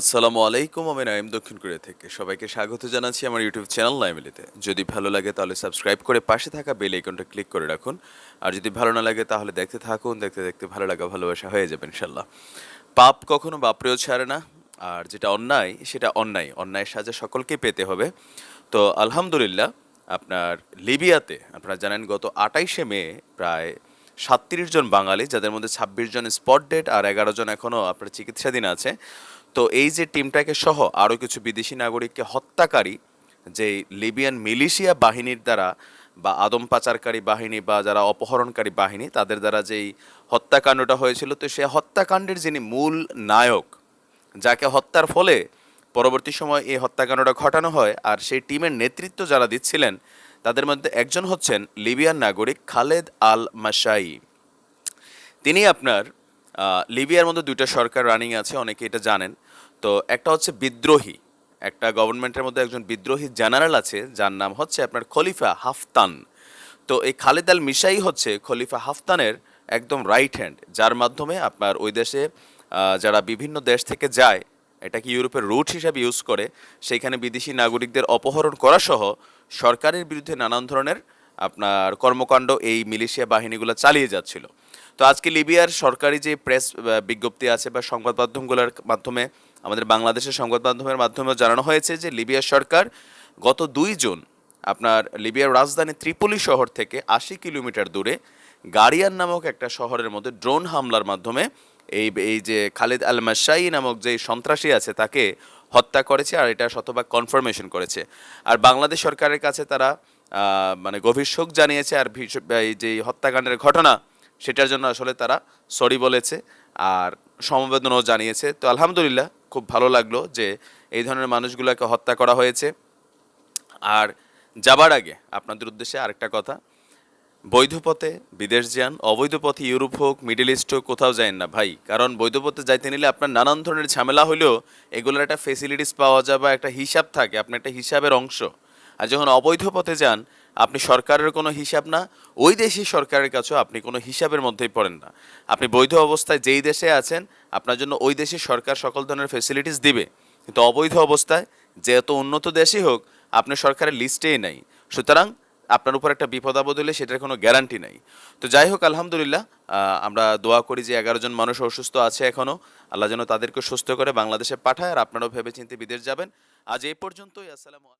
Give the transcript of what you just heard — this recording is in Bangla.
আসসালামু আলাইকুম, আমি নাইম দক্ষিণ কোরিয়া থেকে। সবাইকে স্বাগত জানাচ্ছি আমার ইউটিউব চ্যানেল নাইমিলিতে। যদি ভালো লাগে তাহলে সাবস্ক্রাইব করে পাশে থাকা বেল আইকনটা ক্লিক করে রাখুন। আর যদি ভালো না লাগে তাহলে দেখতে থাকুন, দেখতে দেখতে ভালো লাগা, ভালোবাসা হয়ে যাবে ইনশাল্লাহ পাপ কখনো বাপরেও ছাড়ে না, আর যেটা অন্যায়, সেটা অন্যায়। অন্যায়ের সাজা সকলকে পেতে হবে। তো আলহামদুলিল্লাহ, আপনার লিবিয়াতে, আপনারা জানেন গত আটাইশে মে প্রায় সাতত্রিশ জন বাঙালি, যাদের মধ্যে ছাব্বিশ জন স্পট ডেট আর এগারো জন এখনও আপনার চিকিৎসাধীন আছে তো এই যে টিমটাকে সহ আরও কিছু বিদেশি নাগরিককে হত্যাকারী, যে লিবিয়ান মিলিশিয়া বাহিনীর দ্বারা বা আদম পাচারকারী বাহিনী বা যারা অপহরণকারী বাহিনী, তাদের দ্বারা যেই হত্যাকাণ্ডটা হয়েছিল, তো সে হত্যাকাণ্ডের যিনি মূল নায়ক, যাকে হত্যার ফলে পরবর্তী সময় এই হত্যাকাণ্ডটা ঘটানো হয়, আর সেই টিমের নেতৃত্ব যারা দিচ্ছিলেন, তাদের মধ্যে একজন হচ্ছেন লিবিয়ান নাগরিক খালেদ আল মাসাই তিনি আপনার লিবিয়ার মধ্যে দুইটা সরকার রানিং আছে, অনেকে এটা জানেন। তো একটা হচ্ছে বিদ্রোহী, একটা গভর্নমেন্টের মধ্যে একজন বিদ্রোহী জেনারেল আছে, যার নাম হচ্ছে আপনার খলিফা হাফতান। তো এই খালেদ আল মিশাই হচ্ছে খলিফা হাফতানের একদম রাইট হ্যান্ড যার মাধ্যমে আপনার ওই দেশে যারা বিভিন্ন দেশ থেকে যায়, এটাকে ইউরোপের রুট হিসাবে ইউজ করে সেইখানে বিদেশি নাগরিকদের অপহরণ করা সহ সরকারের বিরুদ্ধে নানান ধরনের আপনার কর্মকাণ্ড এই মিলিশিয়া বাহিনীগুলো চালিয়ে যাচ্ছিল। তো আজকে লিবিয়ার সরকারি যে প্রেস বিজ্ঞপ্তি আছে বা সংবাদ মাধ্যমগুলোর মাধ্যমে, আমাদের বাংলাদেশের সংবাদ মাধ্যমের মাধ্যমেও জানানো হয়েছে যে লিবিয়ার সরকার গত দুই জুন আপনার লিবিয়ার রাজধানী ত্রিপলি শহর থেকে আশি কিলোমিটার দূরে গাড়িয়ান নামক একটা শহরের মধ্যে ড্রোন হামলার মাধ্যমে এই এই যে খালিদ আল মাসাই নামক যে সন্ত্রাসী আছে তাকে হত্যা করেছে আর এটা শতভাগ কনফার্মেশন করেছে। আর বাংলাদেশ সরকারের কাছে তারা মানে গভীর শোক জানিয়েছে আর যে হত্যাকাণ্ডের ঘটনা, সেটার জন্য আসলে তারা সরি বলেছে আর সমবেদনাও জানিয়েছে। তো আলহামদুলিল্লাহ, খুব ভালো লাগল যে এই ধরনের মানুষগুলোকে হত্যা করা হয়েছে। আর যাবার আগে আপনাদের উদ্দেশ্যে আরেকটা কথা, বৈধ পথে বিদেশ যান, অবৈধ পথে ইউরোপ হোক, মিডল ইস্ট হোক, কোথাও যায় না ভাই। কারণ বৈধ পথে যাইতে নিলে আপনার নানান ধরনের ঝামেলা হলেও এগুলোর একটা ফেসিলিটিস পাওয়া যায় বা একটা হিসাব থাকে, আপনার একটা হিসাবের অংশ। আর যখন অবৈধ পথে যান, আপনি সরকারের কোনো হিসাব না, ওই দেশি সরকারের কাছেও আপনি কোনো হিসাবের মধ্যেই পড়েন না। আপনি বৈধ অবস্থায় যেই দেশে আছেন, আপনার জন্য ওই দেশের সরকার সকল ধরনের ফেসিলিটিস দিবে। কিন্তু অবৈধ অবস্থায় যে এত উন্নত দেশই হোক আপনি সরকারের লিস্টেই নাই। সুতরাং আপনার উপর একটা বিপদ আপদ হলে সেটার কোনো গ্যারান্টি নাই। তো যাই হোক, আলহামদুলিল্লাহ আমরা দোয়া করি যে এগারো জন মানুষ অসুস্থ আছে এখনও আল্লাহ যেন তাদেরকে সুস্থ করে বাংলাদেশে পাঠায়, আর আপনারাও ভেবে চিন্তে বিদেশ যাবেন। আজ এই পর্যন্তই, আসসালামু